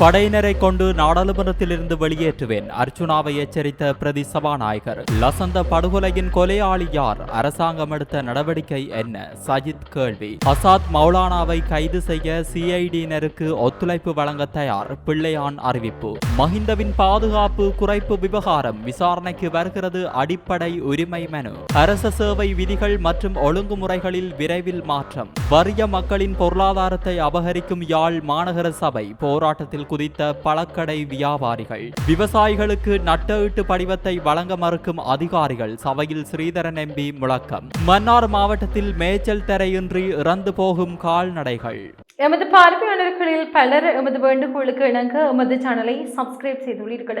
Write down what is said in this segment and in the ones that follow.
படையினரை கொண்டு நாடாளுமன்றத்திலிருந்து வெளியேற்றுவேன். அர்ச்சுனாவை எச்சரித்த பிரதி சபாநாயகர். லசந்த படுகொலையின் கொலையாளி யார்? அரசாங்கம் எடுத்த நடவடிக்கை என்ன? சஜித் கேள்வி. அசாத் மௌலானாவை கைது செய்ய சிஐடியினருக்கு ஒத்துழைப்பு வழங்க தயார். பிள்ளையான் அறிவிப்பு. மஹிந்தவின் பாதுகாப்பு குறைப்பு விவகாரம் விசாரணைக்கு வருகிறது அடிப்படை உரிமை மனு. அரச சேவை விதிகள் மற்றும் ஒழுங்குமுறைகளில் விரைவில் மாற்றம். வறிய மக்களின் பொருளாதாரத்தை அபகரிக்கும் யாழ் மாநகர சபை போராட்டத்தில் குதித்த பழக்கடை வியாபாரிகள். விவசாயிகளுக்கு நட்டஈட்டு படிவத்தை வழங்க மறுக்கும் அதிகாரிகள் சபையில் ஸ்ரீதரன் எம்பி முழக்கம். மன்னார் மாவட்டத்தில் மேய்ச்சல் தரையின்றி இறந்து போகும் கால்நடைகள். எமது பார்வையாளர்களில் பலர் எமது வேண்டுகோளுக்கு இணங்க எமது சேனலை சப்ஸ்கிரைப் செய்துள்ளீர்கள்.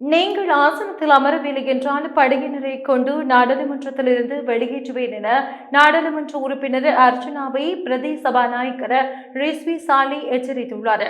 நீங்கள் ஆசனத்தில் அமரவில்லை என்றால் படையினரை கொண்டு நாடாளுமன்றத்திலிருந்து வெளியேற்றுவேன் என நாடாளுமன்ற உறுப்பினர் அர்ச்சனாவை பிரதி சபாநாயகர் ரிஸ்வி சாலி எச்சரித்துள்ளார்.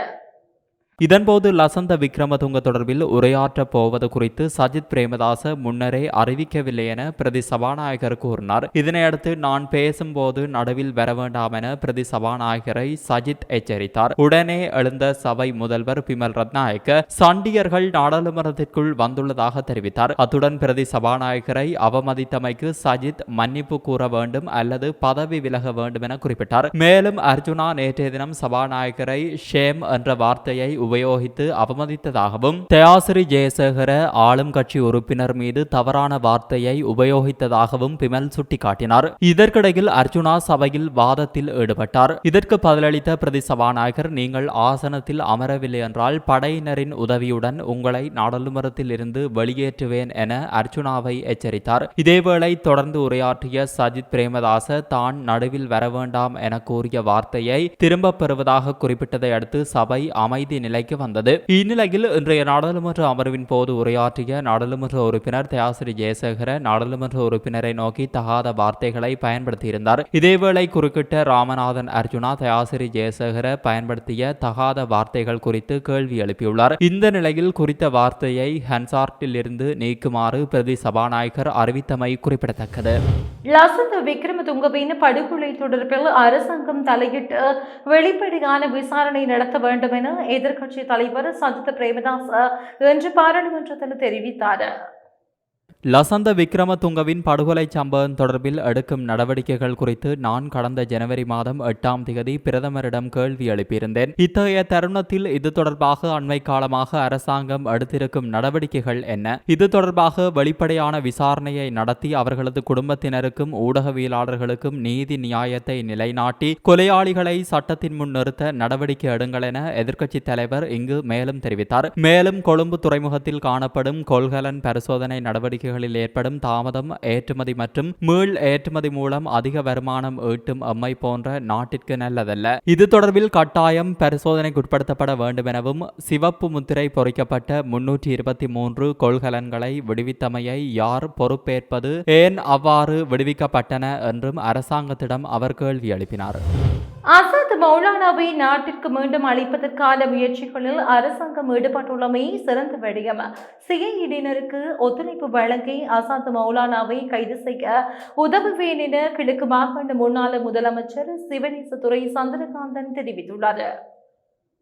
இதன்போது லசந்த விக்ரமதுங்க தொடர்பில் உரையாற்றப் போவது குறித்து சஜித் பிரேமதாச முன்னரே அறிவிக்கவில்லை என பிரதி சபாநாயகர் கூறினார். இதனையடுத்து நான் பேசும்போது நடுவில் வர வேண்டாம் என பிரதி சபாநாயகரை சஜித் எச்சரித்தார். உடனே எழுந்த சபை முதல்வர் பிமல் ரத்நாயக்க சண்டியர்கள் நாடாளுமன்றத்திற்குள் வந்துள்ளதாக தெரிவித்தார். அத்துடன் பிரதி சபாநாயகரை அவமதித்தமைக்கு சஜித் மன்னிப்பு கூற வேண்டும் அல்லது பதவி விலக வேண்டும் என குறிப்பிட்டார். மேலும் அர்ஜுனா நேற்றைய தினம் சபாநாயகரை ஷேம் என்ற வார்த்தையை உபயோகித்து அவமதித்ததாகவும் தயாசிரி ஜெயசேகர ஆளும் கட்சி உறுப்பினர் மீது தவறான வார்த்தையை உபயோகித்ததாகவும் பிமல் சுட்டிக்காட்டினார். இதற்கிடையில் அர்ஜுனா சபையில் வாதத்தில் ஈடுபட்டார். இதற்கு பதிலளித்த பிரதி சபாநாயகர் நீங்கள் ஆசனத்தில் அமரவில்லை என்றால் படையினரின் உதவியுடன் உங்களை நாடாளுமன்றத்தில் இருந்து வெளியேற்றுவேன் என அர்ஜுனாவை எச்சரித்தார். இதேவேளை தொடர்ந்து உரையாற்றிய சஜித் பிரேமதாச தான் நடுவில் வர வேண்டாம் என கூறிய வார்த்தையை திரும்பப் பெறுவதாக குறிப்பிட்டதை அடுத்து சபை அமைதி நிலை நிலைக்கு வந்தது. இந்நிலையில் இன்றைய நாடாளுமன்ற அமர்வின் போது உரையாற்றிய நாடாளுமன்ற உறுப்பினர் தயாசிரி ஜெயசேகர நாடாளுமன்ற உறுப்பினரை நோக்கி தகாத வார்த்தைகளை பயன்படுத்தியிருந்தார். இதேவேளை குறுக்கிட்ட ராமநாதன் அர்ஜுனா தயாசிரி ஜெயசேகர பயன்படுத்திய தகாத வார்த்தைகள் குறித்து கேள்வி எழுப்பியுள்ளார். இந்த நிலையில் குறித்த வார்த்தையை ஹன்சார்ட்டில் இருந்து நீக்குமாறு பிரதி சபாநாயகர் அறிவித்தமை குறிப்பிடத்தக்கது. லசந்த விக்ரமதுங்கவின் படுகொலை தொடர்பில் அரசாங்கம் தலையிட்டு வெளிப்படையான விசாரணை நடத்த வேண்டும் என எதிர்க்க கட்சி தலைவர் சஜித் பிரேமதாஸ் இன்று பாராளுமன்றத்தில் தெரிவித்தார். லசந்த விக்ரமதுங்கவின் படுகொலை சம்பவம் தொடர்பில் எடுக்கும் நடவடிக்கைகள் குறித்து நான் கடந்த ஜனவரி மாதம் எட்டாம் தேதி பிரதமரிடம் கேள்வி எழுப்பியிருந்தேன். இத்தகைய தருணத்தில் இது தொடர்பாக அண்மை காலமாக அரசாங்கம் எடுத்திருக்கும் நடவடிக்கைகள் என்ன? இது தொடர்பாக வெளிப்படையான விசாரணையை நடத்தி அவர்களது குடும்பத்தினருக்கும் ஊடகவியலாளர்களுக்கும் நீதி நியாயத்தை நிலைநாட்டி கொலையாளிகளை சட்டத்தின் முன் நிறுத்த நடவடிக்கை எடுங்கள் என எதிர்க்கட்சித் தலைவர் இங்கு மேலும் தெரிவித்தார். மேலும் கொழும்பு துறைமுகத்தில் காணப்படும் கொள்கலன் பரிசோதனை நடவடிக்கை நடவடிக்கைகளில் ஏற்படும் தாமதம் ஏற்றுமதி மற்றும் மீள் ஏற்றுமதி மூலம் அதிக வருமானம் ஈட்டும் எம்மை போன்ற நாட்டிற்கு நல்லதல்ல. இது தொடர்பில் கட்டாயம் பரிசோதனைக்குட்படுத்தப்பட வேண்டும் எனவும் சிவப்பு முத்திரை பொறிக்கப்பட்ட முன்னூற்றி இருபத்தி மூன்று கொள்கலன்களை விடுவித்தமையை யார் பொறுப்பேற்பது? ஏன் அவ்வாறு விடுவிக்கப்பட்டன? என்றும் அரசாங்கத்திடம் அவர் கேள்வி எழுப்பினார். மௌலானாவை நாட்டிற்கு மீண்டும் அளிப்பதற்கான முயற்சிகளில் அரசாங்கம் ஈடுபட்டுள்ளமை சிறந்த விடயம். சிஐடியினருக்கு ஒத்துழைப்பு வழங்கி அசாத் மௌலானாவை கைது செய்ய உதவுவேன் என கிழக்கு மாகாண முன்னாள் முதலமைச்சர் சிவநேசத்துறை சந்திரகாந்தன் தெரிவித்துள்ளார்.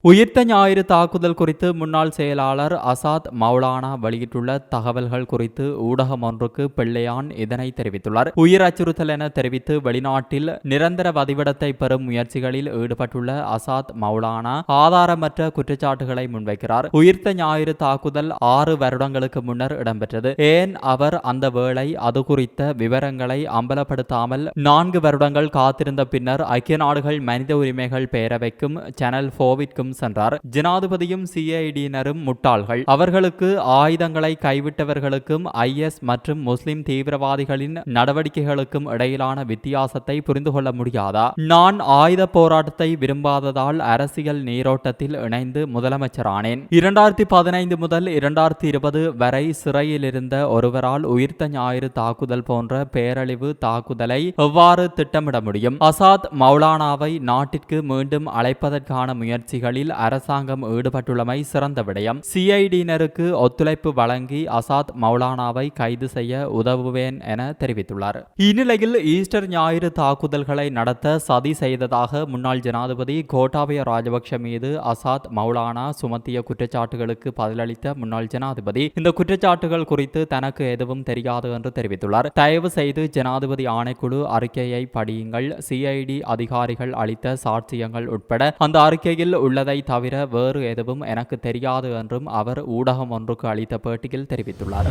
உயிர்த்த ஞாயிறு தாக்குதல் குறித்து முன்னாள் செயலாளர் அசாத் மௌலானா வெளியிட்டுள்ள தகவல்கள் குறித்து ஊடகம் ஒன்றுக்கு பிள்ளையான் இதனை தெரிவித்துள்ளார். உயிர் அச்சுறுத்தல் என தெரிவித்து வெளிநாட்டில் நிரந்தர வதிவிடத்தை பெறும் முயற்சிகளில் ஈடுபட்டுள்ள அசாத் மௌலானா ஆதாரமற்ற குற்றச்சாட்டுகளை முன்வைக்கிறார். உயிர்த்த ஞாயிறு தாக்குதல் ஆறு வருடங்களுக்கு முன்னர் இடம்பெற்றது. ஏன் அவர் அந்த வேளை அது குறித்த விவரங்களை அம்பலப்படுத்தாமல் நான்கு வருடங்கள் காத்திருந்த பின்னர் ஐக்கிய நாடுகள் மனித உரிமைகள் பேரவைக்கும் சேனல் போவிற்கும் வீட்டுக்கும் சென்றார். ஜனாதிபதியும் சிஐடியினரும் முட்டாள்கள். அவர்களுக்கு ஆயுதங்களை கைவிட்டவர்களுக்கும் ஐஎஸ் மற்றும் முஸ்லிம் தீவிரவாதிகளின் நடவடிக்கைகளுக்கும் இடையிலான வித்தியாசத்தை புரிந்து கொள்ள முடியாதா? நான் ஆயுத போராட்டத்தை விரும்பாததால் அரசியல் நீரோட்டத்தில் இணைந்து முதலமைச்சரானேன். இரண்டாயிரத்தி பதினைந்து முதல் இரண்டாயிரத்தி இருபது வரை சிறையில் இருந்த ஒருவரால் உயிர்த்த ஞாயிறு தாக்குதல் போன்ற பேரழிவு தாக்குதலை எவ்வாறு திட்டமிட முடியும்? அசாத் மௌலானாவை நாட்டிற்கு மீண்டும் அழைப்பதற்கான முயற்சிகளில் அரசாங்கம் ஈடுபட்டுள்ளமை சிறந்த விடயம். சிஐடியினருக்கு ஒத்துழைப்பு வழங்கி அசாத் மௌலானாவை கைது செய்ய உதவுவேன் என தெரிவித்துள்ளார். இந்நிலையில் ஈஸ்டர் ஞாயிறு தாக்குதல்களை நடத்த சதி செய்ததாக முன்னாள் ஜனாதிபதி கோட்டாபய ராஜபக்ஷ மீது அசாத் மௌலானா சுமத்திய குற்றச்சாட்டுகளுக்கு பதிலளித்த முன்னாள் ஜனாதிபதி. இந்த குற்றச்சாட்டுகள் குறித்து தனக்கு எதுவும் தெரியாது என்று தெரிவித்துள்ளார். தயவு செய்து ஜனாதிபதி ஆணைக்குழு அறிக்கையை படியுங்கள். சிஐடி அதிகாரிகள் அளித்த சாட்சியங்கள் உட்பட அந்த அறிக்கையில் உள்ளதை தவிர வேறு எதுவும் எனக்கு தெரியாது என்றும் அவர் ஊடகம் ஒன்றுக்கு அளித்த பேட்டியில் தெரிவித்துள்ளார்.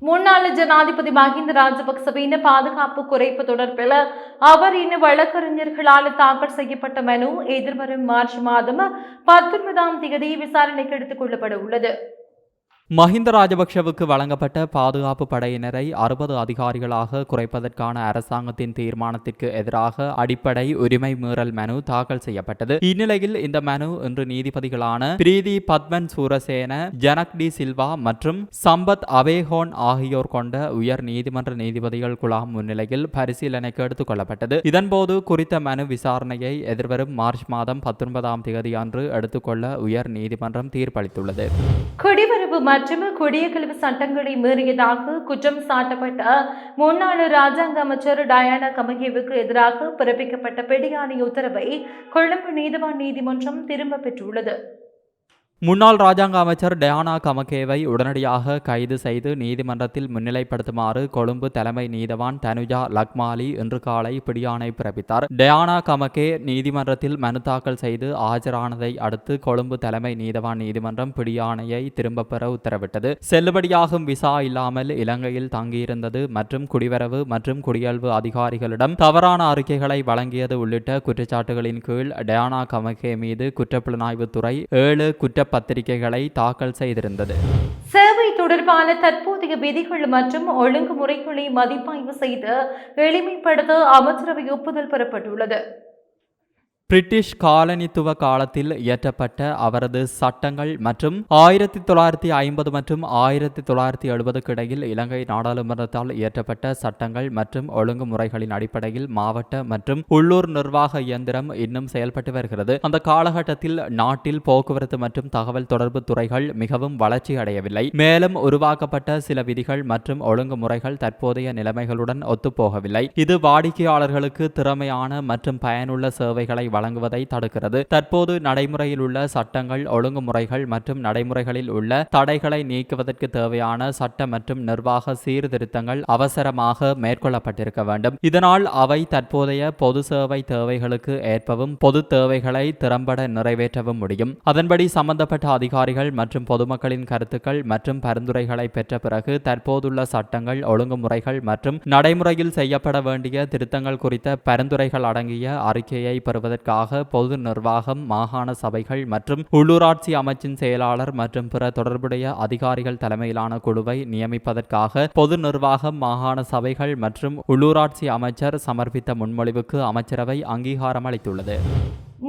முன்னாள் ஜனாதிபதி மஹிந்த ராஜபக்சவின் பாதுகாப்பு குறைப்பு தொடர்பில் அவர் இன்னும் வழக்கறிஞர்களால் தாக்கல் செய்யப்பட்ட மனு எதிர்வரும் மார்ச் மாதம் பத்தொன்பதாம் தேதி விசாரணைக்கு எடுத்துக் கொள்ளப்பட உள்ளது. மஹிந்த ராஜபக்ஷவுக்கு வழங்கப்பட்ட பாதுகாப்பு படையினரை அறுபது அதிகாரிகளாக குறைப்பதற்கான அரசாங்கத்தின் தீர்மானத்திற்கு எதிராக அடிப்படை உரிமை மீறல் மனு தாக்கல் செய்யப்பட்டது. இந்நிலையில் இந்த மனு இன்று நீதிபதிகளான பிரீதி பத்மன் சூரசேன ஜனக் டி சில்வா மற்றும் சம்பத் அவேஹோன் ஆகியோர் கொண்ட உயர் நீதிமன்ற நீதிபதிகள் குழாம் முன்னிலையில் பரிசீலனைக்கு எடுத்துக் கொள்ளப்பட்டது. இதன்போது குறித்த மனு விசாரணையை எதிர்வரும் மார்ச் மாதம் பத்தொன்பதாம் தேதி அன்று எடுத்துக்கொள்ள உயர் நீதிமன்றம் தீர்ப்பளித்துள்ளது. குடிவரவு மற்றும் குடியகல்வி சட்டங்களை மீறியதாக குற்றம் சாட்டப்பட்ட முன்னாள் ராஜாங்க அமைச்சர் டயானா கமகேவுக்கு எதிராக பிறப்பிக்கப்பட்ட பிடியாணை உத்தரவை கொழும்பு நீதிவான் நீதிமன்றம் திரும்ப பெற்றுள்ளது. முன்னாள் ராஜாங்க அமைச்சர் டயானா கமகேவை உடனடியாக கைது செய்து நீதிமன்றத்தில் முன்னிலைப்படுத்துமாறு கொழும்பு தலைமை நீதவான் தனுஜா லக்மாலி இன்று காலை பிடியாணை பிறப்பித்தார். டயானா கமகே நீதிமன்றத்தில் மனு தாக்கல் செய்து ஆஜரானதை அடுத்து கொழும்பு தலைமை நீதவான் நீதிமன்றம் பிடியாணையை திரும்பப் பெற உத்தரவிட்டது. செல்லுபடியாகும் விசா இல்லாமல் இலங்கையில் தங்கியிருந்தது மற்றும் குடிவரவு மற்றும் குடியல்வு அதிகாரிகளிடம் தவறான அறிக்கைகளை வழங்கியது உள்ளிட்ட குற்றச்சாட்டுகளின் கீழ் டயானா கமகே மீது குற்றப்புலனாய்வுத்துறை ஏழு குற்ற பத்திரிகைகளை தாக்கல் செய்திருந்தது. சேவை தொடர்பான தற்போதைய விதிகள் மற்றும் ஒழுங்குமுறைகளை மதிப்பாய்வு செய்து எளிமைப்படுத்த அமைச்சரவை ஒப்புதல் பெறப்பட்டுள்ளது. பிரிட்டிஷ் காலனித்துவ காலத்தில் இயற்றப்பட்ட அவரது சட்டங்கள் மற்றும் ஆயிரத்தி தொள்ளாயிரத்தி ஐம்பது மற்றும் ஆயிரத்தி தொள்ளாயிரத்தி எழுபதுக்கு இடையில் இலங்கை நாடாளுமன்றத்தால் இயற்றப்பட்ட சட்டங்கள் மற்றும் ஒழுங்குமுறைகளின் அடிப்படையில் மாவட்ட மற்றும் உள்ளூர் நிர்வாக இயந்திரம் இன்னும் செயல்பட்டு வருகிறது. அந்த காலகட்டத்தில் நாட்டில் போக்குவரத்து மற்றும் தகவல் தொடர்பு துறைகள் மிகவும் வளர்ச்சி அடையவில்லை மேலும் உருவாக்கப்பட்ட சில விதிகள் மற்றும் ஒழுங்குமுறைகள் தற்போதைய நிலைமைகளுடன் ஒத்துப்போகவில்லை. இது வாடிக்கையாளர்களுக்கு திறமையான மற்றும் பயனுள்ள சேவைகளை வழங்குவதை தடுக்கிறது. தற்போது நடைமுறையில் உள்ள சட்டங்கள் ஒழுங்குமுறைகள் மற்றும் நடைமுறைகளில் உள்ள தடைகளை நீக்குவதற்கு தேவையான சட்ட மற்றும் நிர்வாக சீர்திருத்தங்கள் அவசரமாக மேற்கொள்ளப்பட்டிருக்க வேண்டும். இதனால் அவை தற்போதைய பொது சேவை தேவைகளுக்கு ஏற்பவும் பொது தேவைகளை திறம்பட நிறைவேற்றவும் முடியும். அதன்படி சம்பந்தப்பட்ட அதிகாரிகள் மற்றும் பொதுமக்களின் கருத்துக்கள் மற்றும் பரிந்துரைகளை பெற்ற பிறகு தற்போதுள்ள சட்டங்கள் ஒழுங்குமுறைகள் மற்றும் நடைமுறையில் செய்யப்பட வேண்டிய திருத்தங்கள் குறித்த பரிந்துரைகள் அடங்கிய அறிக்கையை பெறுவதற்கு பெறுவதற்காக பொது நிர்வாகம் மாகாண சபைகள் மற்றும் உள்ளூராட்சி அமைச்சின் செயலாளர் மற்றும் பிற தொடர்புடைய அதிகாரிகள் தலைமையிலான குழுவை நியமிப்பதற்காக பொது நிர்வாகம் மாகாண சபைகள் மற்றும் உள்ளூராட்சி அமைச்சர் சமர்ப்பித்த முன்மொழிவுக்கு அமைச்சரவை அங்கீகாரம் அளித்துள்ளது.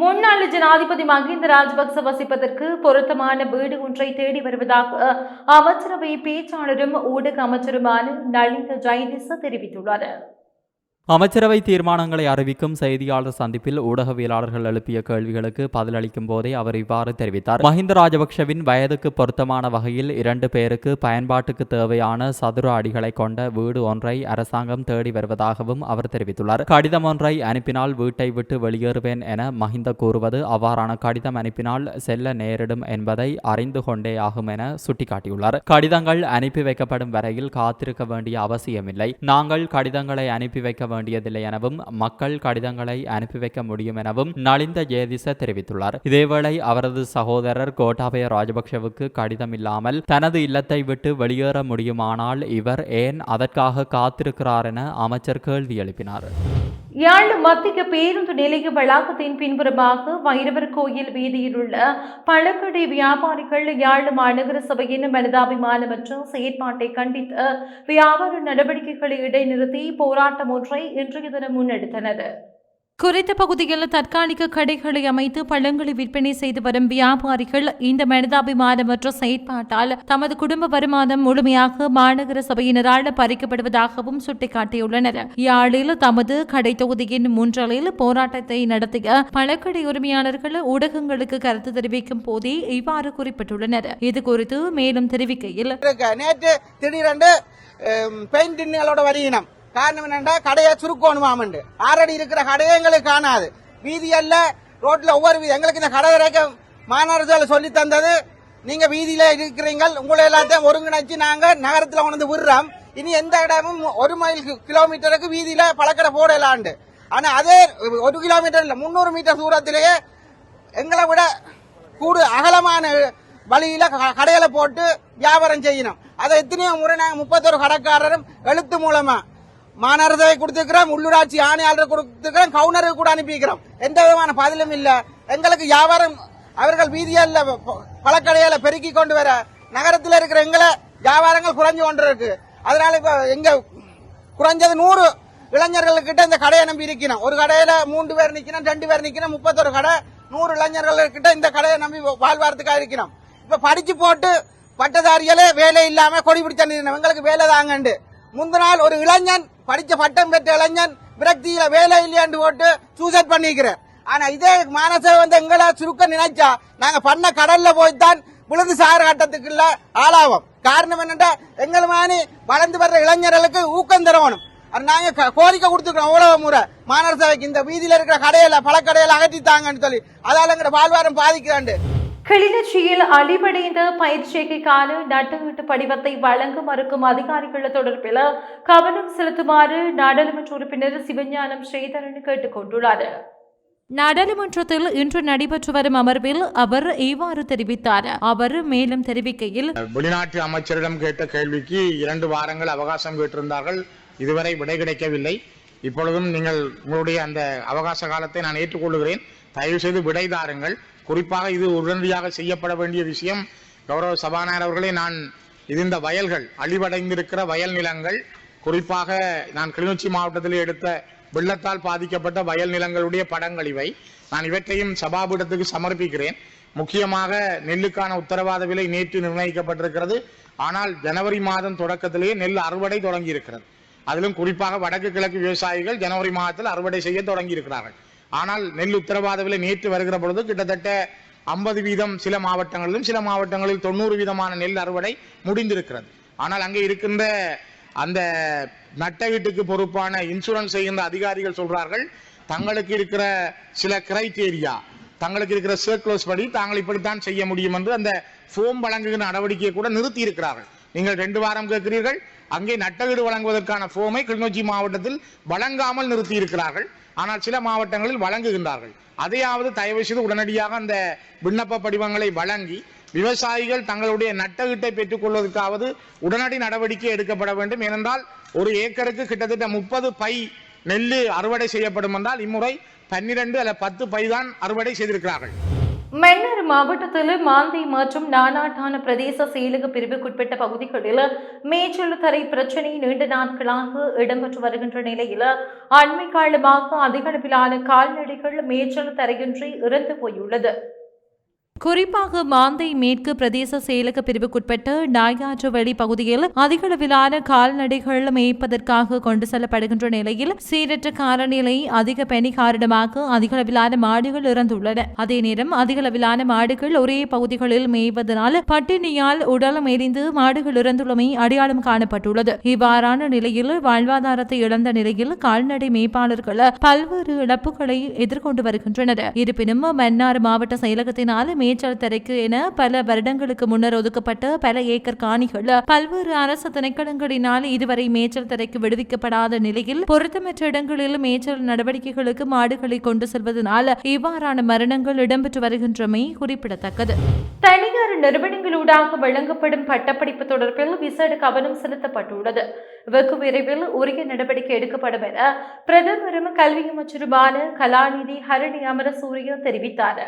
முன்னாள் ஜனாதிபதி மஹிந்த ராஜபக்ச வசிப்பதற்கு பொருத்தமான வீடு ஒன்றை தேடி வருவதாக அமைச்சரவை பேச்சாளரும் ஊடக அமைச்சருமான நளிந்த ஜெயதிச தெரிவித்துள்ளார். அமைச்சரவை தீர்மானங்களை அறிவிக்கும் செய்தியாளர் சந்திப்பில் ஊடகவியலாளர்கள் எழுப்பிய கேள்விகளுக்கு பதிலளிக்கும் போதே அவர் இவ்வாறு தெரிவித்தார். மஹிந்த ராஜபக்ஷவின் வயதுக்கு பொருத்தமான வகையில் இரண்டு பேருக்கு பயன்பாட்டுக்கு தேவையான சதுர அடிகளை கொண்ட வீடு ஒன்றை அரசாங்கம் தேடி வருவதாகவும் அவர் தெரிவித்துள்ளார். கடிதம் ஒன்றை அனுப்பினால் வீட்டை விட்டு வெளியேறுவேன் என மஹிந்த கூறுவது அவ்வாறான கடிதம் அனுப்பினால் செல்ல நேரிடும் என்பதை அறிந்து கொண்டே ஆகும் என சுட்டிக்காட்டியுள்ளார். கடிதங்கள் அனுப்பி வைக்கப்படும் வரையில் காத்திருக்க வேண்டிய அவசியமில்லை. நாங்கள் கடிதங்களை அனுப்பி வைக்க வேண்டியதில்லை எனவும் மக்கள் கடிதங்களை அனுப்பி வைக்க முடியும் எனவும் நலிந்த ஜேதிச தெரிவித்துள்ளார். இதேவேளை அவரது சகோதரர் கோட்டாபய ராஜபக்ஷவுக்கு கடிதம் இல்லாமல் தனது இல்லத்தை விட்டு வெளியேற முடியுமானால் இவர் ஏன் அதற்காக காத்திருக்கிறார் என அமைச்சர் கேள்வி எழுப்பினார். யாழ் மத்திய பேருந்து நிலைய வளாகத்தின் பின்புறமாக வைரவர் கோயில் வீதியில் உள்ள பழக்கடை வியாபாரிகள் யாழ் மாநகர சபையின் மனிதாபிமானமற்ற செயற்பாட்டை கண்டித்து வியாபார நடவடிக்கைகளை இடைநிறுத்தி போராட்டம் ஒன்றை இன்றைய தினம் முன்னெடுத்தனர். குறித்த பகுதியில் தற்காலிக கடைகளை அமைத்து பழங்களை விற்பனை செய்து வரும் வியாபாரிகள் இந்த மனிதாபிமானமற்ற செயற்பாட்டால் தமது குடும்ப வருமானம் முழுமையாக மாநகர சபையினரால் பறிக்கப்படுவதாகவும் சுட்டிக்காட்டியுள்ளனர். யாழில் தமது கடை தொகுதியின் முன்றலில் போராட்டத்தை நடத்திய பழக்கடை உரிமையாளர்கள் ஊடகங்களுக்கு கருத்து தெரிவிக்கும் போதே இவ்வாறு குறிப்பிட்டுள்ளனர். இது குறித்து மேலும் தெரிவிக்கையில் நேற்று திடீரென்று வருகினம் காரணம் என்னண்டா? கடையை சுருக்கணுமாமண்டு. ஆறடி இருக்கிற கடையை எங்களுக்கு காணாது. வீதியல்ல ரோட்ல ஒவ்வொரு வீதி. எங்களுக்கு இந்த கடை வரைக்க மாநகரத்தில் சொல்லி தந்தது. நீங்க வீதியில இருக்கிறீங்க உங்களை எல்லாத்தையும் ஒருங்கிணைச்சு நாங்க நகரத்துல உணர்ந்து விடுறோம். இனி எந்த இடமும் ஒரு மைல் கிலோமீட்டருக்கு வீதியில பழக்கடை போடலாண்டு. ஆனா அதே ஒரு கிலோமீட்டர் இல்ல முன்னூறு மீட்டர் தூரத்திலேயே எங்களை விட கூடு அகலமான வழியில கடையில போட்டு வியாபாரம் செய்யணும். அதை எத்தனையோ முறை நாங்க முப்பத்தொரு கடைக்காரரும் எழுத்து மூலமா மாநகரசபை கொடுத்துருக்கிறோம் உள்ளூராட்சி ஆணையாளர் கொடுத்துருக்கிறோம் கவுனருக்கு கூட அனுப்பிக்கிறோம் எந்த விதமான பதிலும் இல்ல. எங்களுக்கு வியாபாரம் அவர்கள் வீதியில் பழக்கடையில பெருக்கி கொண்டு வர நகரத்தில் இருக்கிற எங்களை வியாபாரங்கள் குறைஞ்சு கொண்டு இருக்கு அதனால இப்ப எங்க குறைஞ்சது நூறு இளைஞர்கள்கிட்ட இந்த கடையை நம்பி இருக்கணும். ஒரு கடையில மூன்று பேர் நிக்கணும் ரெண்டு பேர் நிக்கணும் முப்பத்தொரு கடை நூறு இளைஞர்கள்கிட்ட இந்த கடையை நம்பி வாழ்வாரத்துக்காக இருக்கணும். இப்ப படிச்சு போட்டு பட்டதாரிகளே வேலை இல்லாம கொடி பிடிச்ச எங்களுக்கு வேலை தாங்கண்டு. முந்தின நாள் ஒரு இளைஞன் படிச்ச பட்டம் பெற்ற இளைஞன் விரக்தியில வேலை இல்லையாண்டு போட்டு சூசைட் பண்ணிக்கிறேன் ஆனா இதே மானச வந்து எங்களை சுருக்க நினைச்சா நாங்க பண்ண கடல்ல போய்தான் விழுந்து சார கட்டத்துக்குள்ள ஆளாவோம். காரணம் என்னன்னா எங்கள் மாணி வளர்ந்து வர்ற இளைஞர்களுக்கு ஊக்கம் தரணும். நாங்க கோரிக்கை கொடுத்துக்கிறோம் அவ்வளவு முறை. மாநகர சபைக்கு இந்த வீதியில இருக்கிற கடையில பழக்கடையில அகற்றித்தாங்கன்னு சொல்லி. அதால எங்க வாழ்வாரம் பாதிக்கிறாண்டு. கிளிநொச்சியில் அழிவடைந்த பயிற்சிக்கான நட்டுவீட்டு படிவத்தை வழங்க மறுக்கும் அதிகாரிகள் தொடர்பில் கவனம் செலுத்துமாறு நாடாளுமன்ற உறுப்பினர் சிவஞானம் ஸ்ரீதரன் கேட்டுக் கொண்டுள்ளார். நாடாளுமன்றத்தில் இன்று நடைபெற்று வரும் அமர்வில் அவர் இவ்வாறு தெரிவித்தார். அவர் மேலும் தெரிவிக்கையில் வெளிநாட்டு அமைச்சரிடம் கேட்ட கேள்விக்கு இரண்டு வாரங்கள் அவகாசம் கேட்டிருந்தார்கள். இதுவரை விடை கிடைக்கவில்லை. இப்பொழுதும் நீங்கள் உங்களுடைய அந்த அவகாச காலத்தை நான் ஏற்றுக்கொள்கிறேன் தயவு செய்து விடை தாருங்கள். குறிப்பாக இது உடனடியாக செய்யப்பட வேண்டிய விஷயம். கௌரவ சபாநாயகர் அவர்களே நான் இது இந்த வயல்கள் அழிவடைந்திருக்கிற வயல் நிலங்கள் குறிப்பாக நான் கிளிநொச்சி மாவட்டத்தில் எடுத்த வெள்ளத்தால் பாதிக்கப்பட்ட வயல் நிலங்களுடைய படங்கள் இவை. நான் இவற்றையும் சபாபீடத்துக்கு சமர்ப்பிக்கிறேன். முக்கியமாக நெல்லுக்கான உத்தரவாத விலை நேற்று நிர்ணயிக்கப்பட்டிருக்கிறது. ஆனால் ஜனவரி மாதம் தொடக்கத்திலேயே நெல் அறுவடை தொடங்கியிருக்கிறது. அதிலும் குறிப்பாக வடக்கு கிழக்கு விவசாயிகள் ஜனவரி மாதத்தில் அறுவடை செய்ய தொடங்கி இருக்கிறார்கள். ஆனால் நெல் உத்தரவாத விலை நேற்று வருகிற பொழுது கிட்டத்தட்ட ஐம்பது வீதம் சில மாவட்டங்களிலும் சில மாவட்டங்களில் தொண்ணூறு வீதமான நெல் அறுவடை முடிந்திருக்கிறது. ஆனால் அங்கே இருக்கின்ற அந்த நட்ட வீட்டுக்கு பொறுப்பான இன்சூரன்ஸ் செய்கின்ற அதிகாரிகள் சொல்றார்கள் தங்களுக்கு இருக்கிற சில கிரைட்டேரியா தங்களுக்கு இருக்கிற சர்க்குலர்ஸ் படி தாங்கள் இப்படித்தான் செய்ய முடியும் என்று அந்த ஃபோம் வழங்குகிற நடவடிக்கையை கூட நிறுத்தி இருக்கிறார்கள் நீங்கள் ரெண்டு வாரம் கேட்கிறீர்கள். அங்கே நட்டகீடு வழங்குவதற்கான ஃபோமை கிளிநொச்சி மாவட்டத்தில் வழங்காமல் நிறுத்தி இருக்கிறார்கள் ஆனால் சில மாவட்டங்களில் வழங்குகின்றார்கள். அதையாவது தயவு செய்து உடனடியாக அந்த விண்ணப்ப படிவங்களை வழங்கி விவசாயிகள் தங்களுடைய நட்டகீட்டை பெற்றுக் கொள்வதற்காவது உடனடி நடவடிக்கை எடுக்கப்பட வேண்டும். ஏனென்றால் ஒரு ஏக்கருக்கு கிட்டத்தட்ட முப்பது பை நெல்லு அறுவடை செய்யப்படும் என்றால் இம்முறை பன்னிரண்டு அல்ல பத்து பை தான் அறுவடை செய்திருக்கிறார்கள். மாவட்டத்தில் மாந்தை மற்றும் நானாட்டான பிரதேச செயலக பிரிவுக்குட்பட்ட பகுதிகளில் மேய்ச்சல் தரை பிரச்சினை நீண்ட நாட்களாக இடம்பெற்று வருகின்ற நிலையில் அண்மை காலமாக அதிக அளவிலான கால்நடைகள் மேய்ச்சல் தரையின்றி இறந்து போயுள்ளது. குறிப்பாக மாந்தை மேற்கு பிரதேச செயலக பிரிவுக்குட்பட்ட நாயாற்றுவழி பகுதியில் அதிக அளவிலான கால்நடைகள் மேய்ப்பதற்காக கொண்டு செல்லப்படுகின்ற நிலையில் சீரற்ற காலநிலை அதிக பனி காரணமாக அதிக அளவிலான மாடுகள் இறந்துள்ளன. அதே நேரம் அதிக அளவிலான மாடுகள் ஒரே பகுதிகளில் மேய்வதனால் பட்டினியால் உடல் எரிந்து மாடுகள் இறந்துள்ளமை அடையாளம் காணப்பட்டுள்ளது. இவ்வாறான நிலையில் வாழ்வாதாரத்தை இழந்த நிலையில் கால்நடை மேய்ப்பாளர்கள் பல்வேறு இழப்புகளை எதிர்கொண்டு வருகின்றனர். இருப்பினும் மன்னார் மாவட்ட செயலகத்தினால் மேய்ச்சல் தரைக்கு என பல வருடங்களுக்கு முன்னர் ஒதுக்கப்பட்ட பல ஏக்கர் காணிகள் பல்வேறு அரசு திணைக்களங்களினால் இதுவரை மேய்ச்சல் தரைக்கு விடுவிக்கப்படாத நிலையில் பொருத்தமற்ற இடங்களில் மேய்ச்சல் நடவடிக்கைகளுக்கு மாடுகளை கொண்டு செல்வதனால் இவ்வாறான மரணங்கள் இடம்பெற்று வருகின்றமை குறிப்பிடத்தக்கது. தனியார் தனியார் நிறுவனங்களூடாக வழங்கப்படும் பட்டப்படிப்பு தொடர்பில் விசேட கவனம் செலுத்தப்பட்டுள்ளது. வெகு விரைவில் உரிய நடவடிக்கை எடுக்கப்படும் என பிரதமரும் கல்வி அமைச்சருமான கலாநிதி ஹரணி அமரசூரிய தெரிவித்தார்.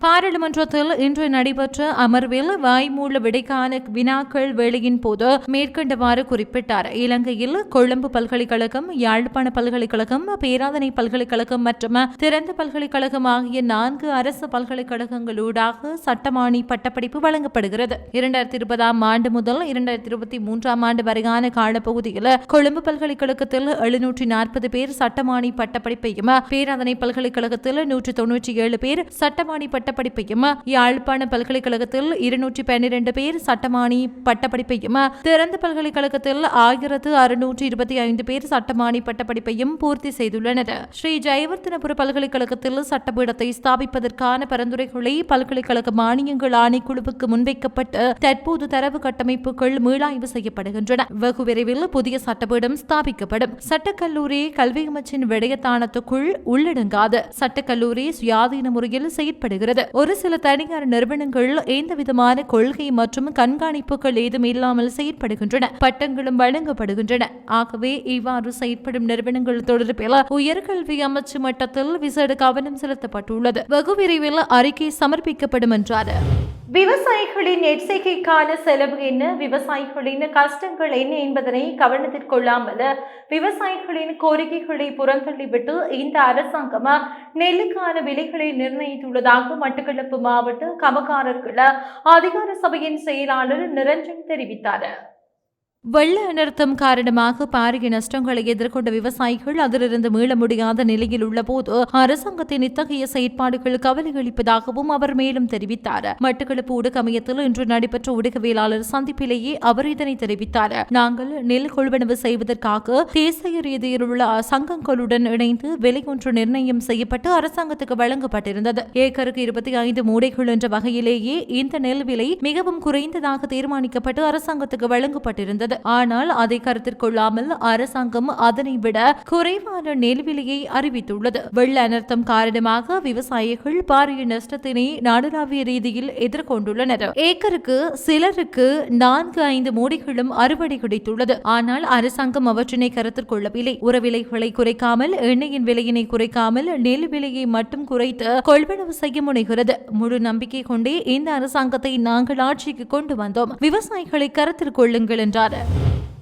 பாராளுமன்றத்தில் இன்று நடைபெற்ற அமர்வில் வாய்மூல விடைக்கான வினாக்கள் வேளையின் போது மேற்கண்டவாறு குறிப்பிட்டார். இலங்கையில் கொழும்பு பல்கலைக்கழகம் யாழ்ப்பாண பல்கலைக்கழகம் பேராதனை பல்கலைக்கழகம் மற்றும் திறந்த பல்கலைக்கழகம் ஆகிய நான்கு அரசு பல்கலைக்கழகங்களூடாக சட்டமானி பட்டப்படிப்பு வழங்கப்படுகிறது. இரண்டாயிரத்தி இருபதாம் ஆண்டு முதல் இரண்டாயிரத்தி இருபத்தி மூன்றாம் ஆண்டு வரையான காலப்பகுதியில் கொழும்பு பல்கலைக்கழகத்தில் எழுநூற்றி நாற்பது பேர் சட்டமானி பட்டப்படிப்பையும் பேராதனை பல்கலைக்கழகத்தில் நூற்றி தொன்னூற்றி ஏழு பேர் சட்டமானி பட்டப்படிப்பையும் யாழ்ப்பாண பல்கலைக்கழகத்தில் இருநூற்றி பன்னிரண்டு பேர் சட்டமானி பட்டப்படிப்பையும் திறந்த பல்கலைக்கழகத்தில் ஆயிரத்து அறுநூற்று இருபத்தி ஐந்து பேர் சட்டமானி பட்டப்படிப்பையும் பூர்த்தி செய்துள்ளனர். ஸ்ரீ ஜெயவர்த்தனபுர பல்கலைக்கழகத்தில் சட்டப்பீடத்தை ஸ்தாபிப்பதற்கான பரிந்துரைகளை பல்கலைக்கழக மானியங்கள் ஆணைக்குழுவுக்கு முன்வைக்கப்பட்டு தற்போது தரவு கட்டமைப்புகள் மீளாய்வு செய்யப்படுகின்றன. வெகு விரைவில் புதிய சட்டப்பீடம் ஸ்தாபிக்கப்படும். சட்டக்கல்லூரி கல்வி அமைச்சின் விடயத்தானத்துக்குள் உள்ளடங்காது. சட்டக்கல்லூரி சுயாதீன முறையில் செயற்படுகிறது. ஒரு சில தனியார் நிறுவனங்கள் எந்த விதமான கொள்கை மற்றும் கண்காணிப்புகள் ஏதும் இல்லாமல் செயற்படுகின்றன பட்டங்களும் வழங்கப்படுகின்றன. ஆகவே இவ்வாறு செயற்படும் நிறுவனங்கள் தொடர்பில் உயர்கல்வி அமைச்சு மட்டத்தில் விசேட கவனம் செலுத்தப்பட்டுள்ளது. வெகு விரைவில் அறிக்கை சமர்ப்பிக்கப்படும் என்றார். விவசாயிகளின் நெற்செய்கைக்கான செலவு என்ன? விவசாயிகளின் கஷ்டங்கள் என்ன என்பதனை கவனத்திற்கொள்ளாமல் விவசாயிகளின் கோரிக்கைகளை புறந்தள்ளிவிட்டு இந்த அரசாங்கம் நெல்லுக்கான விலைகளை நிர்ணயித்துள்ளதாக மட்டக்களப்பு மாவட்ட கமகாரர்கள அதிகார சபையின் செயலாளர் நிரஞ்சன் தெரிவித்தார். வெள்ள அனர்த்தம் காரணமாக பாரிய நஷ்டங்களை எதிர்கொண்ட விவசாயிகள் அதிலிருந்து மீள முடியாத நிலையில் உள்ளபோது அரசாங்கத்தின் இத்தகைய செயற்பாடுகள் கவலை அளிப்பதாகவும் அவர் மேலும் தெரிவித்தார். மட்டக்களப்பு ஊடகமையத்தில் இன்று நடைபெற்ற ஊடகவியலாளர் சந்திப்பிலேயே அவர் இதனை தெரிவித்தார். நாங்கள் நெல் கொள்வனவு செய்வதற்காக தேசிய ரீதியில் உள்ள சங்கங்களுடன் இணைந்து விலை ஒன்று நிர்ணயம் செய்யப்பட்டு அரசாங்கத்துக்கு வழங்கப்பட்டிருந்தது. ஏக்கருக்கு இருபத்தி ஐந்து மூடைகள் என்ற வகையிலேயே இந்த நெல் விலை மிகவும் குறைந்ததாக தீர்மானிக்கப்பட்டு அரசாங்கத்துக்கு வழங்கப்பட்டிருந்தது. ஆனால் அதை கருத்தில் கொள்ளாமல் அரசாங்கம் அதனை விட குறைவான நெல் விலையை அறிவித்துள்ளது. வெள்ள அனர்த்தம் காரணமாக விவசாயிகள் பாரிய நஷ்டத்தினை நாடளாவிய ரீதியில் எதிர்கொண்டுள்ளனர். ஏக்கருக்கு சிலருக்கு நான்கு ஐந்து மூடிகளும் அறுவடை கிடைத்துள்ளது. ஆனால் அரசாங்கம் அவற்றினை கருத்தில் கொள்ளவில்லை உரவிலைகளை குறைக்காமல் எண்ணெயின் விலையினை குறைக்காமல் நெல் விலையை மட்டும் குறைத்து கொள்வனவு செய்ய முனைகிறது. முழு நம்பிக்கை கொண்டே இந்த அரசாங்கத்தை நாங்கள் ஆட்சிக்கு கொண்டு வந்தோம். விவசாயிகளை கருத்தில் கொள்ளுங்கள் என்றார்.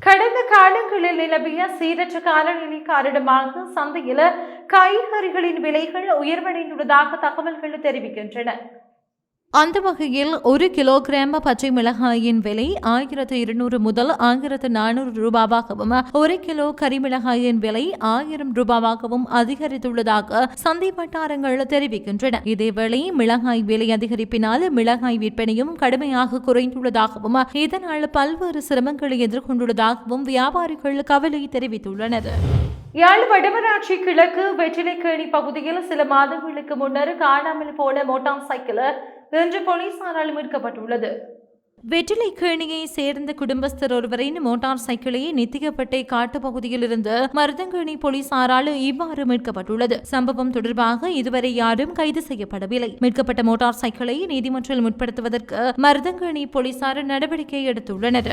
கடந்த காலங்களில் நிலவிய சீரற்ற காலநிலை காரணமாக சந்தையில் காய்கறிகளின் விலைகள் உயர்வடைந்துள்ளதாக தகவல்கள் தெரிவிக்கின்றன. அந்த வகையில் ஒரு கிலோகிராம் பச்சை மிளகாயின் விலை ஆயிரத்து இருநூறு முதல் ஆயிரத்து நானூறு ரூபாவாகவும் ஒரு கிலோ கரிமிளகாயின் விலை ஆயிரம் ரூபாவாகவும் அதிகரித்துள்ளதாக சந்தை வட்டாரங்கள் தெரிவிக்கின்றன. இதேவேளை மிளகாய் விலை அதிகரிப்பினால் மிளகாய் விற்பனையும் கடுமையாக குறைந்துள்ளதாகவும் இதனால் பல்வேறு சிரமங்களை எதிர்கொண்டுள்ளதாகவும் வியாபாரிகள் கவலை தெரிவித்துள்ளனர். யாழ் வடமராட்சி கிழக்கு வெற்றிலைக்கேணி பகுதியில் சில மாதங்களுக்கு முன்னர் காணாமல் போன மோட்டார் சைக்கிள் இன்று போலீசாரால் மீட்கப்பட்டுள்ளது வெற்றிலை கேணியை சேர்ந்த குடும்பஸ்தர் ஒருவரின் மோட்டார் சைக்கிளை நித்திகப்பட்டை காட்டு பகுதியில் இருந்து மருதங்கேணி போலீசாரால் இவ்வாறு மீட்கப்பட்டுள்ளது. சம்பவம் தொடர்பாக இதுவரை யாரும் கைது செய்யப்படவில்லை. மீட்கப்பட்ட மோட்டார் சைக்கிளை நீதிமன்றில் முற்படுத்துவதற்கு மருதங்கேணி போலீசார் நடவடிக்கை எடுத்துள்ளனர்.